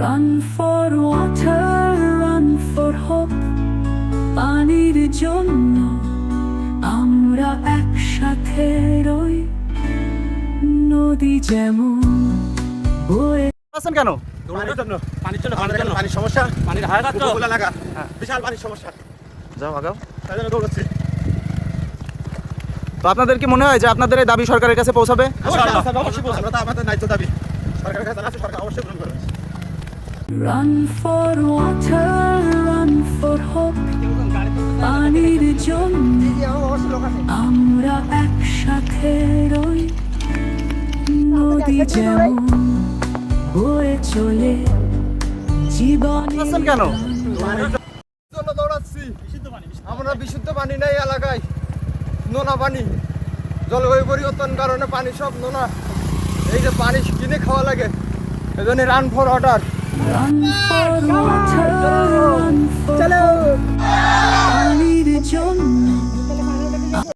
Run for water, run for hope. পানির জন্য আমরা একসাথে রই। নদী যেমন বয়ে আছেন কেন? পানির জন্য। পানির জন্য পানির জন্য পানির সমস্যা? পানির হায়াঘাট তো উপকূল এলাকা বিশাল পানির সমস্যা। যাও আগাও। তাই জন্য দৌড়াচ্ছি। তো আপনাদের কি মনে হয় যে আপনাদের এই দাবি সরকারের কাছে পৌঁছাবে। আমরা তো আমাদের ন্যায্য দাবি। Run for water, run for hope. পানির জন্য আমরা একসাথে রই। নদী যেমন বয়ে চলে জীবন কেন? জন্য দৌড়াচ্ছি। আমরা বিশুদ্ধ পানি নেই এলাকায়। নোনা পানি জলবায়ু পরিবর্তন কারণে পানি সব নোনা। এই যে পানি কিনে খাওয়া লাগে এই জন্য রান ফর অর্ডার Run